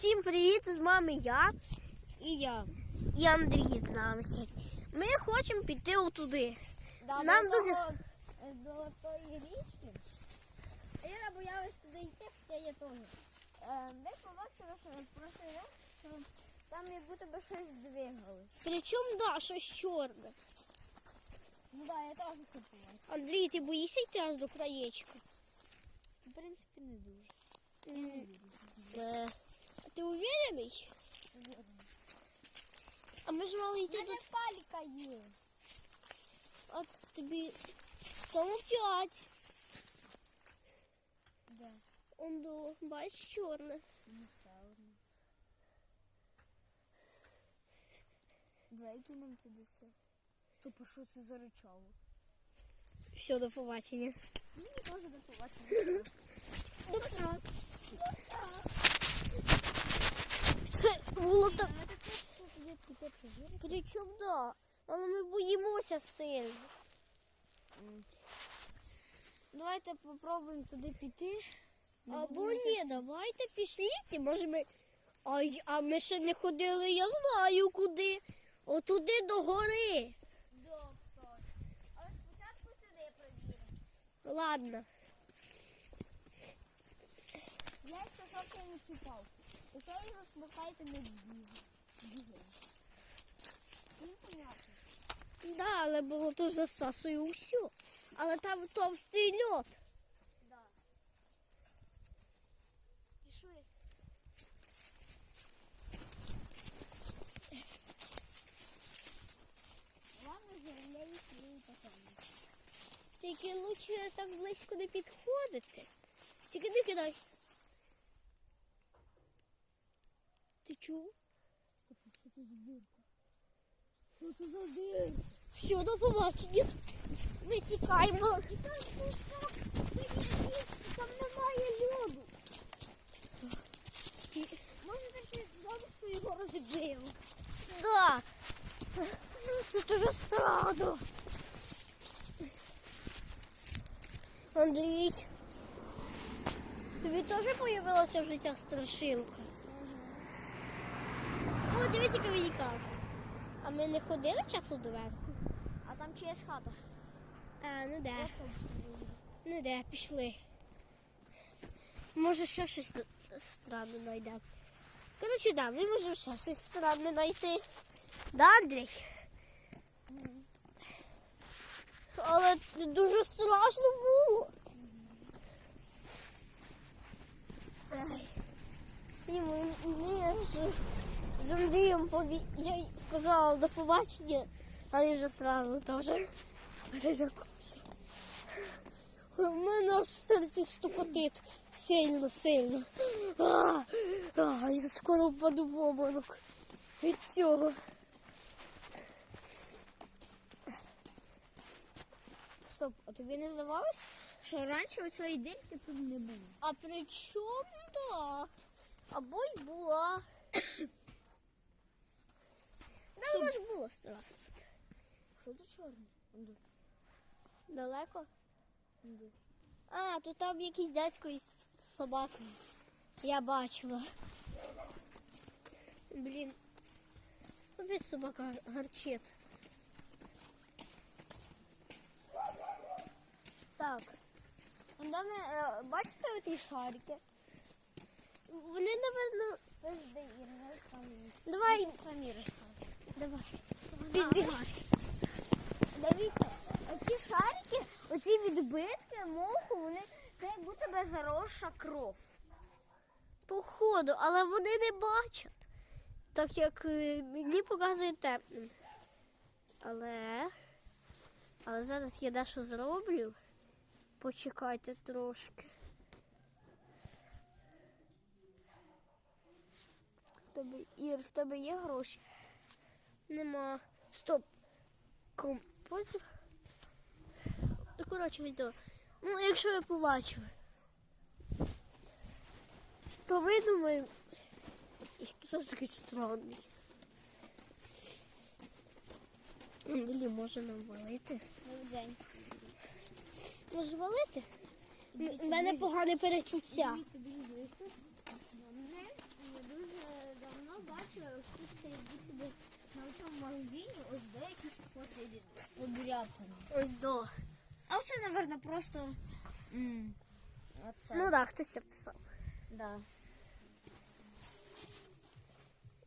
Всім привіт! З вами я І я. і Андрій з нами сьогодні. Ми хочемо піти отуди. Да, Нам до дуже- того, е, До тої річки. Іра боялась туди йти, хоча я теж. Е, Ми побачили, що там як будто би щось двигалось. Причому да, щось чорне. Ну так, я теж хотіла. Андрій, ти боїшся йти аж до краєчка? В принципі, не дуже. М, е, А ти уверений? А ми ж мали йти Мене тут, паліка є. а тобі тому п'ять. Де? Он до, бачиш, чорне. Ну, ще одна. Давай кинемо туди це. Стоп, а що це за речало? Все, до побачення. Мені теж до побачення. Це було так. Причому да. Але ми боїмося сильно. Давайте попробуємо туди піти. Або ні, давайте пішліть, може ми. А, а ми ще не ходили, я знаю куди. Отуди до гори. Доктор. Але спочатку сюди провіримо. Ладно. Я ще не чіпав. Якщо його смикаєте не бігає. Бігає. Ну, понятно. Да, але було то засасує усю. Але там товстий льод. Да. Пішли. Ладно, заявляю свої питання. Тільки лучше так близько не підходити. Тільки не кидай. Ти чув? Все, до побачення. Ми тікаємо. Там немає льоду. Може таки бабушку його розбив. Да. Це дуже странно. Андрій. Тобі теж появилася в життях страшилка? О, дивіться, яка велика. А ми не ходили часу до доверху? А там чиясь хата. А, ну де. Ну де, пішли. Може ще щось странне знайдемо. Коротше, да, ми можемо ще щось странне знайти. Да, Андрій? Але дуже страшно було. Ай. Ні, ми ж з Андрієм побі... Я сказала до побачення, а він вже сразу теж перелякався. У мене аж серце стукотить сильно, сильно. А, а, я скоро впаду в обморок від цього. Стоп, а тобі не здавалось, що раніше у цієї дирки тут не було? А при чому да? Або й була. Да, вона ж була страс тут. Що чорне? Онду. Далеко? А, то там якийсь дядько із собакою. Я бачила. Блін. Опять собака гарчить. Так. Онду ми, е, бачите ті шарики? Вони, напевно. Давай, самі розкажуть. Давай. Підбігай. Дивіться, оці шарики, оці відбитки моху, вони це як будто би заросша кров. Походу, але вони не бачать. Так як е, мені показує темним. Але. Але зараз я дещо зроблю. Почекайте трошки. В тебе, Ір, в тебе є гроші? Нема. Стоп. Композитор. Ну, коротше, відео. Ну, якщо ви побачили, то ми думаємо. Хто це такий странний? Далі може нам валити. День. Може валити? У мене погане перечуття. Мене дуже як будто би цьому магазині ось де якісь фото подряпані. Ось до. А це, напевно, просто. м, Оце. Ну так, хтось це писав. да.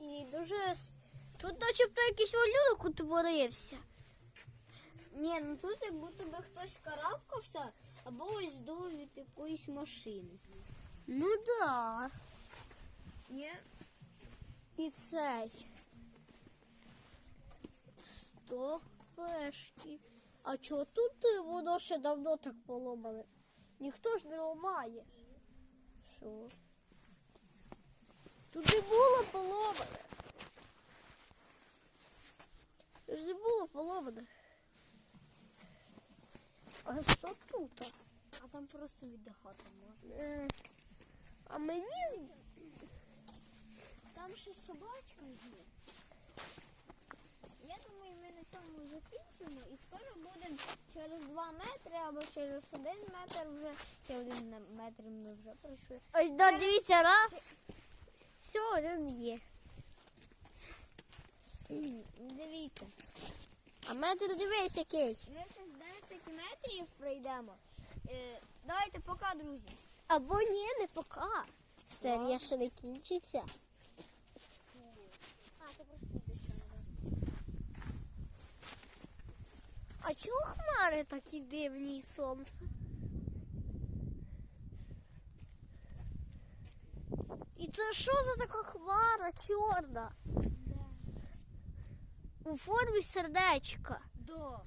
І дуже. с- Тут начебто якийсь малюнок утворився. Ні, ну тут як будто би хтось карабкався, або ось до від якоїсь машини. Ну да. Ні? І цей. Стопешки. А чого тут е, воно ще давно так поломане? Ніхто ж не ламає. Що? Тут не було поломане. Тут ж не було поломане. А що тут? А там просто віддихати можна. Е, А мені Там ще собачка є. Думаю, ми на цьому закінчимо і скоро будемо через 2 метри або через 1 метр вже. Ще один метр ми вже пройшли. Ой, да, дивіться, раз. Все, один є. Дивіться, А метр дивись який. ми ще 10 метрів пройдемо. Е, давайте пока, друзі. Або ні, не пока. Серія ще не кінчиться. А, це просто відео ще не А чого хмари такі дивні і сонце? І це що за така хмара чорна? У формі сердечка. Да.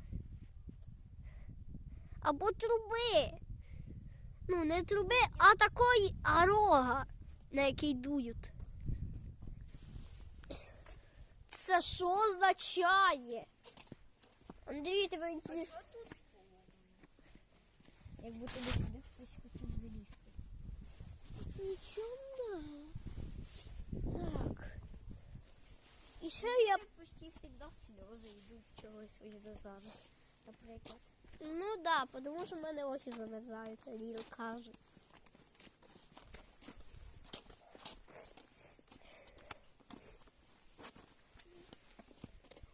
Або труби. Ну, не труби, а такої, а рога, на який дують. Це що означає? Андрій, тебе інтерес... Як будто би сюди хтось хотів залізти. Нічого. Так. І ще я. Почти завжди сльози йдуть чогось ось до зараз. Наприклад. Ну да, тому що в мене очі замерзають, Ліл каже.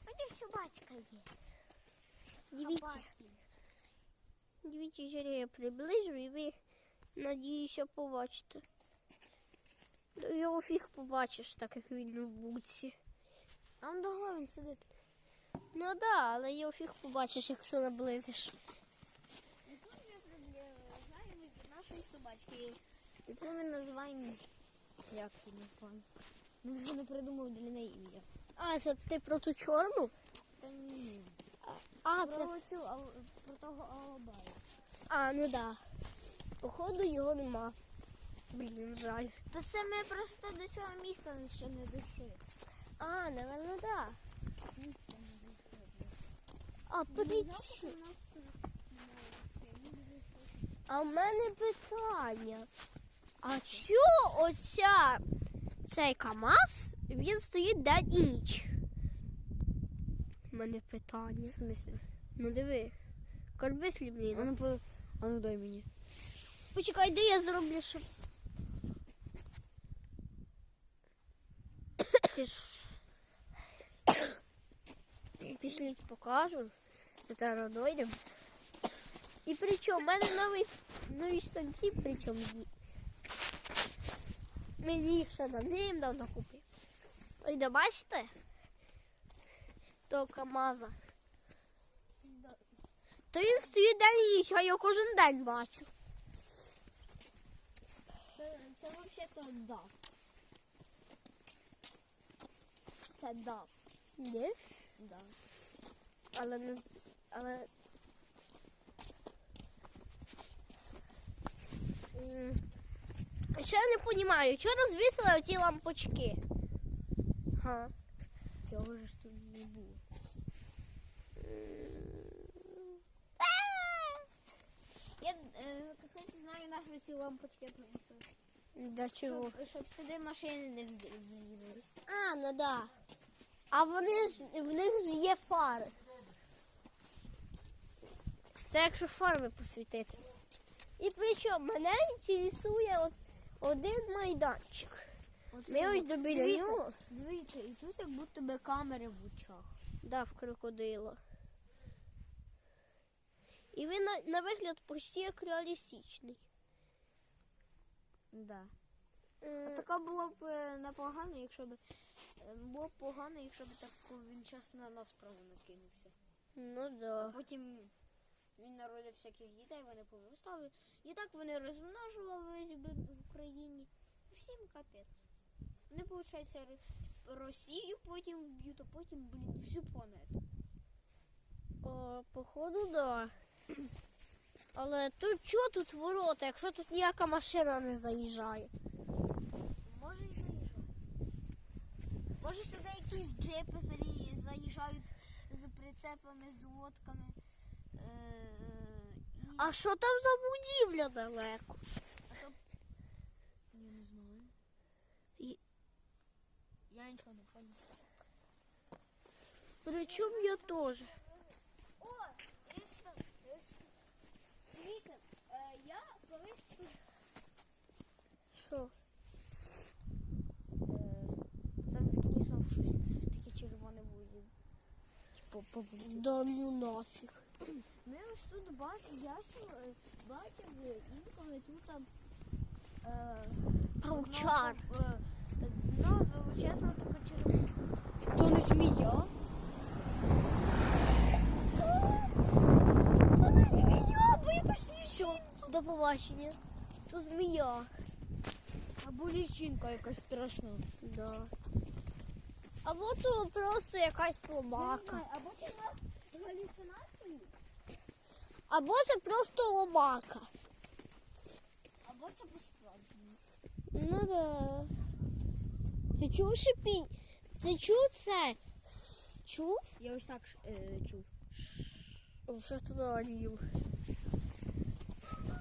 Ось собачка є. Дивіться, дивіться, зараз я приближу і ви, надіюся, побачите. Ну, Його фіг побачиш, так як він в буці. А он дого він сидить. Ну да, але його фіг побачиш, якщо наблизиш. І тут ми приближаємось до нашої собачки, яку ми називаємо. Як її називаємо? Ми вже не придумав для неї ім'я. А, це ти про ту чорну? Та ні. А, Про це. цю, про того алабаю. А, ну да. Походу його нема. Блін, жаль. Та це ми просто до цього міста ще не дійшли. А, напевно, да. Не дійшли. А причому? А в мене питання. А чого оця цей КАМАЗ, він стоїть день і ніч? У мене питання. В смислі? Ну диви. Корби слівніно. ну, по... а ну дай мені. Почекай, де я зроблю, щоб. Ти ж. Пішліть покажу. Зараз дойдемо. І причому, в мене новий, нові штанці, причому. Мені їх ще на ним давно купив. Ой, да бачите? Того КАМАЗа. То він стоїть день ніч, а я кожен день бачу. Це, це взагалі-то дав. Це дав. Ні? Да. Але не але. Ще я не розумію, чого розвісили оці лампочки? Га. Цього ж тут не було. Я, кстати, знаю, на ці лампочки принесуть. Для чого? Щоб, щоб сюди машини не вз- А, ну да. А вони ж в них ж є фари. Це якщо фарами посвітити. І причому мене інтересує от один майданчик. Ми ось добіля Дивіться, нього. дивіться, і тут як будто би камери в очах. Да, в крокодила. І він на, на вигляд почти як реалістичний. Да. М, А така було б е, непогано, якщо б е, було б погано, якщо б так він час на нас право накинувся. Ну А да. потім він народив всяких дітей, вони повиростали. І так вони розмножувались би в Україні. Всім капець. Вони, виходить, Росію потім вб'ють, а потім, блін, всю планету. О, походу, да. Але тут чого тут ворота, якщо тут ніяка машина не заїжджає? Може і заїжджає. Може сюди якісь джипи заїжджають з прицепами, з лодками. Е, і... А що там за будівля далеко? А то... Я не знаю. І- Я нічого не пам'ятаю. Причому я теж. О, Світло, е, я колись тут Що? там вікні щось таке червоне буде. Да ну нафіг. Ми ось тут бачимо, я бачив інколи тут там е, Павчар. одного, е, Ну, величезна така червона. То не змія. То не змія, бо якась Що? До побачення. Тут змія. Або лічинка якась страшна. Да. Або то просто якась слабака. Або це у нас галюцинації, Або це просто лобака. або це по-справжньому. Ну да. Ти чув шипінь? Ти чув це? Чув? Я ось так е, чув. Що туди Андрів?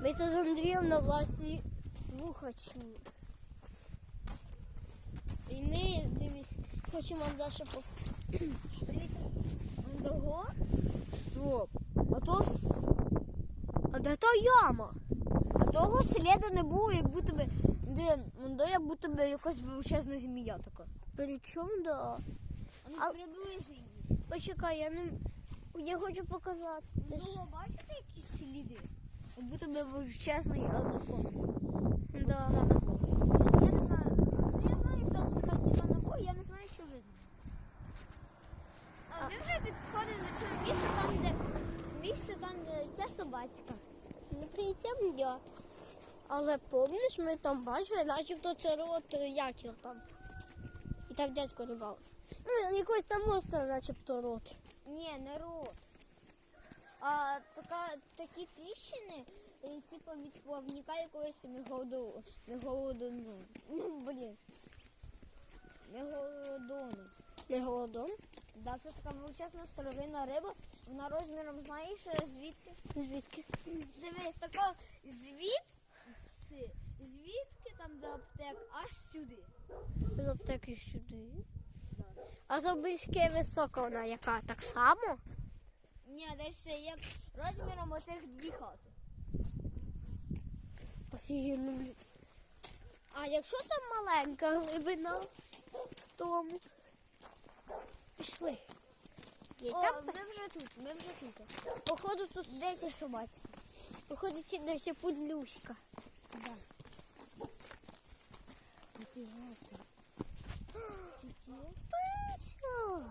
Ми це з Андрієм на власні вуха чули. І ми диві, хочемо вам далі по... Стоп. А то, с- А де та яма? а того сліда не було, як будто би, де, де як будто би якась величезна змія така. Причому да. А ну А- приближи її. Почекай, я не. Я хочу показати. Ти ж- бачите якісь сліди? Як будто би величезної анаконди. Да. Я не знаю. Ну, я знаю, хто це така діда набой, я не знаю, що ви знаєте. А ми вже підходимо до цього місця, там, де місце там, де це собацька. Ну, прийдемо я. Але помниш, ми там бачили, начебто це рот е, як його там. І там дядько рибав. Ну, якось там остров, начебто рот. Ні, не рот. А така, такі тріщини, типу від плавника якогось мегалодону. Мегалодону. Ну, блін. Мегалодону. Не голодом. Да, це така величезна старовинна риба. Вона розміром, знаєш, е, звідки? Звідки? Дивись, така звідси, звідки там до аптек, аж сюди. З аптеки сюди. А з обички висока вона яка? Так само? Ні, десь як розміром оцих дві хати. Офігенно. А якщо там маленька глибина в тому? Пішли. Є О, там, ми вже тут, ми вже тут. походу, тут Де ці собаці? походу, десь є подлюшка. Да. Писько.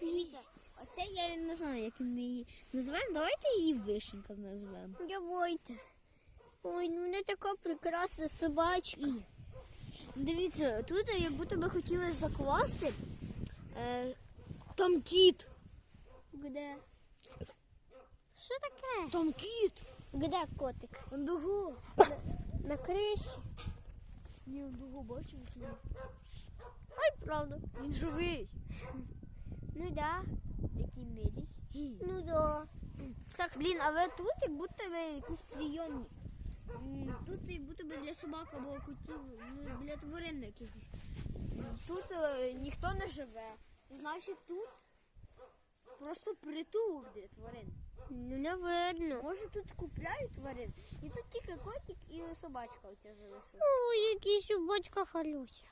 Дивіться, оце я не знаю, як ми її називаємо. Давайте її вишенька назвемо. Давайте. Ой, ну не така прекрасна собачка. Дивіться, тут як будто би хотіли закласти. Е, Там кіт. Де? Що таке? там кіт. Де котик? Он дуго. На криші. Ні, он дуго бачив. він. Ай, правда. Він живий. Ну да. Такий милий. Ну да. Це, блін, а ви тут як будто би якийсь прийомник. Тут як будто би для собак або котів, ну, для тварин якихось. Тут е, ніхто не живе. Значить тут просто притулок для тварин. Ну, не видно. Може тут купляють тварин. І тут тільки котик і собачка оця залишилась. Ой, якийсь собачка халюся.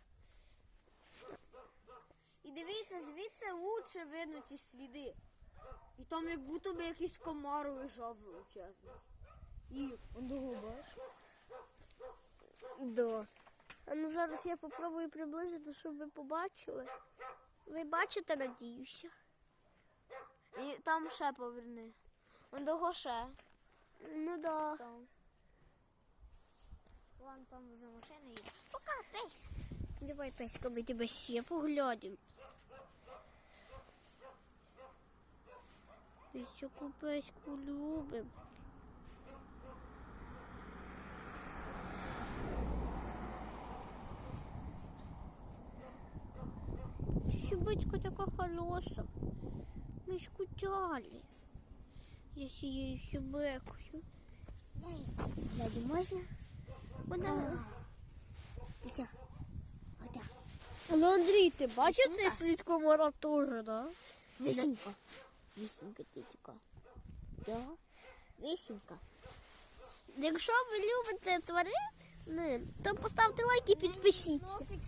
І дивіться, звідси лучше видно ці сліди. І там як будто би якийсь комар лежав величезний. І он довго бачиш? Да. А ну зараз я попробую приблизити, щоб ви побачили. Ви бачите, надіюся. І там ще поверни. Он довго ще. Ну да. Там. Вон там вже машина їде. Пока, песь. Давай, песька, ми тебе ще поглянемо. Песяку, пеську любим. Собачка така хороша. Скучали. За цією собакою. Дядя, можна? Вона... Отак. Ну, Андрій, ти бачив цей слід комара теж, да? Вісімка. Вісімка тітька. Да. Вісімка. Якщо ви любите тварин, то поставте лайк і підпишіться. Носик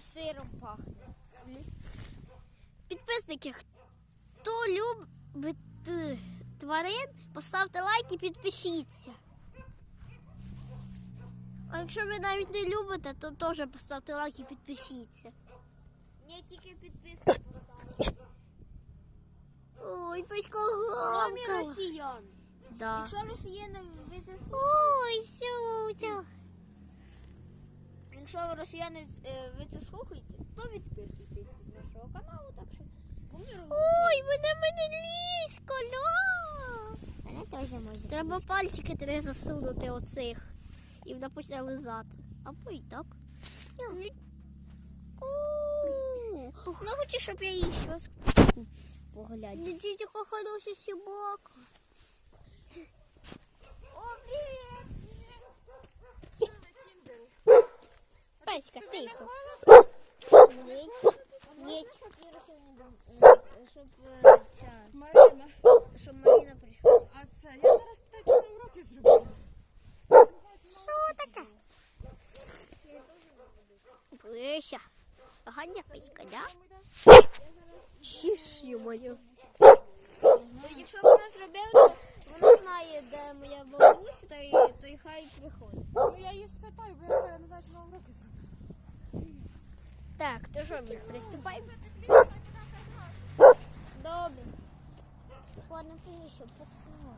сиром пахне. Підписники, хто любить е, тварин, поставте лайк і підпишіться. А якщо ви навіть не любите, то теж поставте лайк і підпишіться. Я тільки підписку поставила. Ой, Кромі гавкала. росіян. Да. Якщо росіяни ви це Ой, Сюся. Якщо росіяни е, ви це слухаєте, то відписуйтесь від нашого каналу, так що. Ой, вона мене лісько, ля. Мене теж може. Треба пальчики треба засунути оцих. І вона почне лизати. Або і так. Ну хочу, щоб я її щось поглядь. Не тільки хороша собака. Песька, тихо. Ні, ні. Щоб е, ця, Марина, щоб Маріна прийшла. а це я зараз питаю, чи ти уроки зробила? Що таке? Пися. Ганя писька, да? Чиш, ё-моё. Ну, Якщо вона зробила, то вона знає, де моя бабуся, то, й, то й хай приходить. Ну я її спитаю, бо я не знаю, чи вона уроки зробила. Так, то що ми приступаємо? Добре. Ладно, пишу, пацан.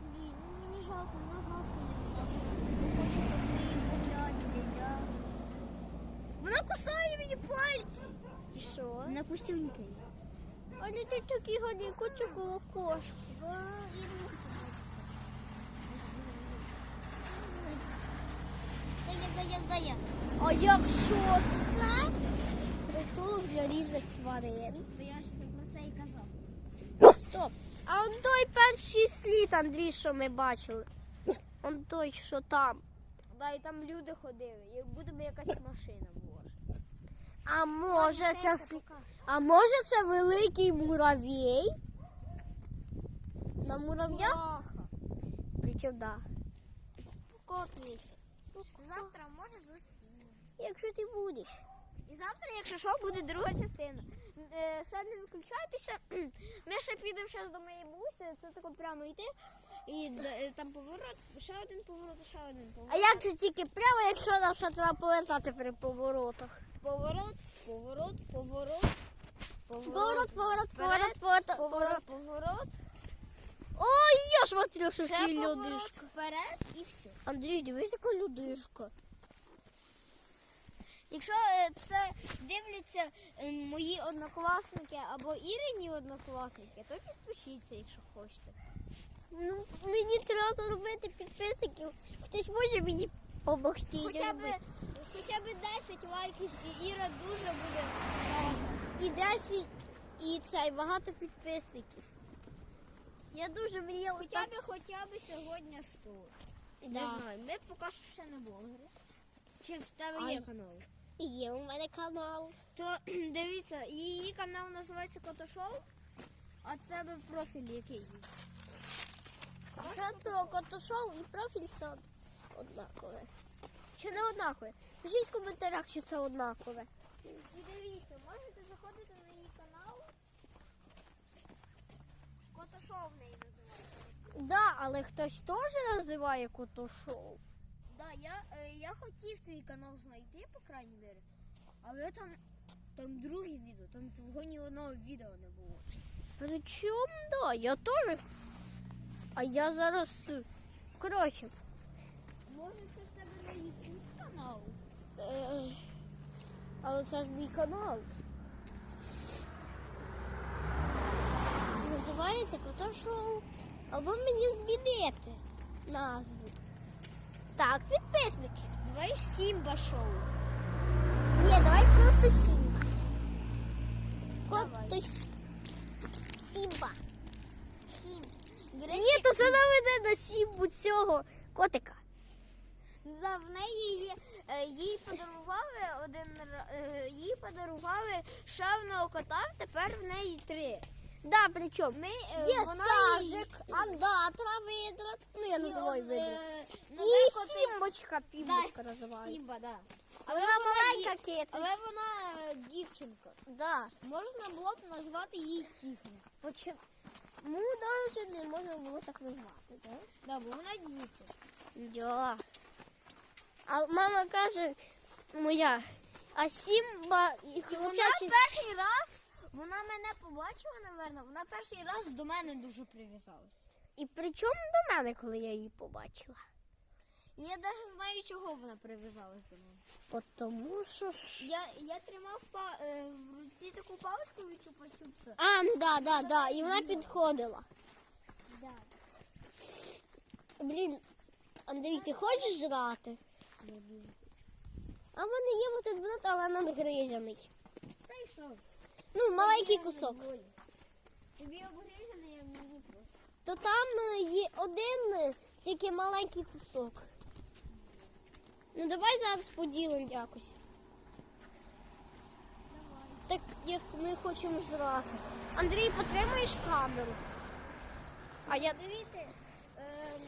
Блін, ну мені жалко, вона гавкає на нас. Хочу, щоб ми її погляділи, да. Вона кусає мені пальці. І що? Вона кусюнькає. Але ти такий гадний дає, дає. А якщо це притулок для різних тварин? То я ж про це і казав. Стоп. А он той перший слід, Андрій, що ми бачили. Он той, що там. Да, і там люди ходили, як будто би якась машина була. А може це я А може це великий муравей? На мурав'я? Бляха. Причому да. Покотуєшся. Завтра може зустрінемо. Якщо ти будеш. І завтра, якщо що, буде друга частина. Е, ще не виключайтеся. Ми ще підемо зараз до моєї бабусі, це тако прямо йти. І е, там поворот, ще один поворот, ще один поворот. А як це тільки прямо, якщо нам ще треба повертати при поворотах? Поворот, поворот, поворот. Поворот, поворот, поворот, поворот, Поворот, поворот. Ой, я смотрю, що Ще поворот людишка. вперед і все. Андрій, дивись, яка людишка. Якщо е, це дивляться е, мої однокласники або Ірині однокласники, то підпишіться, якщо хочете. Ну, мені треба зробити підписників. Хтось може мені допомогти. Хоча б, хоча б 10 лайків, і Іра дуже буде. І 10, і цей багато підписників. Я дуже мріяла Хоча стати. б хоча б сьогодні 100. Да. Не знаю, ми поки що ще не блогери. Чи в тебе є канал? І Є у мене канал. То дивіться, її канал називається Котошоу, а тебе профіль який? Вже то котошов і профіль сам однакове. Чи не однакове? Пишіть в коментарях, чи це однакове. І дивіться, можете заходити на її канал. Котошоу в неї називається. Да, але хтось теж називає котошоу. Да, я, е, я хотів твій канал знайти, по крайній мірі. Але там, там друге відео, там твого ні одного відео не було. Причому, да, я теж. А я зараз. е, Коротше, Може це в тебе на YouTube канал? е, але це ж мій канал. Називається Котошоу. Або мені змінити назву. Так, підписники. Давай Сімба шоу. Ні, давай просто Сімба. Кото Сімба. Сім. Ні, то це наведе на Сімбу цього котика. за в неї є, е, їй подарували один е, їй подарували ще одного кота, тепер в неї три. Да, причому. Ми, е, Є вона сажик, андатра, видра. Ну, я називаю он, видра. е, І новий котик- Да, називаю. Сімба, да. Але вона маленька киця. Але вона е, дівчинка. Да. Можна було б назвати її Тіхня. Почему? Ну, навіть не можна було так назвати, так? Да, бо вона дівчинка. Да. А мама каже, моя, а Сімба І вона перший раз, вона мене побачила, напевно, вона перший раз до мене дуже прив'язалась. І при чому до мене, коли я її побачила? І я навіть знаю, чого вона прив'язалась до мене. Тому що... Я, я тримав па, е, в руці таку паличку від чупа-чупса. А, ну да, да, да. І вона підходила. Да. Блін, Андрій, ти хочеш жрати? Я дуже А в мене є бутерброд, але надгризаний. Та й що? Ну, маленький кусок. Тобі обгризаний, а мені просто. То там е, є один е, тільки маленький кусок. Ну давай зараз поділимо якось. Так як ми хочемо жрати. Андрій, потримаєш камеру. А я Дивіться, ем,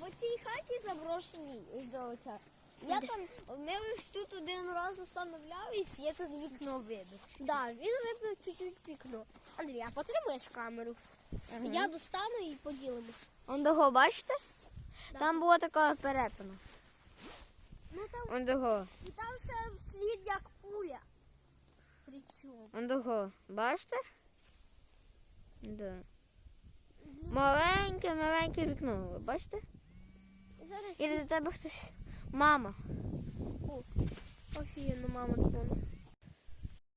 в оцій хаті заброшеній, ось до оця. Я там, ми ось тут один раз остановлялись, я тут вікно видав. да, він вибив чуть-чуть вікно. Андрій, а потримаєш камеру. Я достану і поділимо. Он того, бачите? Да. Там була така перетина. Ну там Он того, і там ще слід як пуля. Причому? он того, бачите? Да. Маленьке, маленьке вікно, бачите? Зараз І до тебе хтось. Мама. Офігенно, мама дзвонить.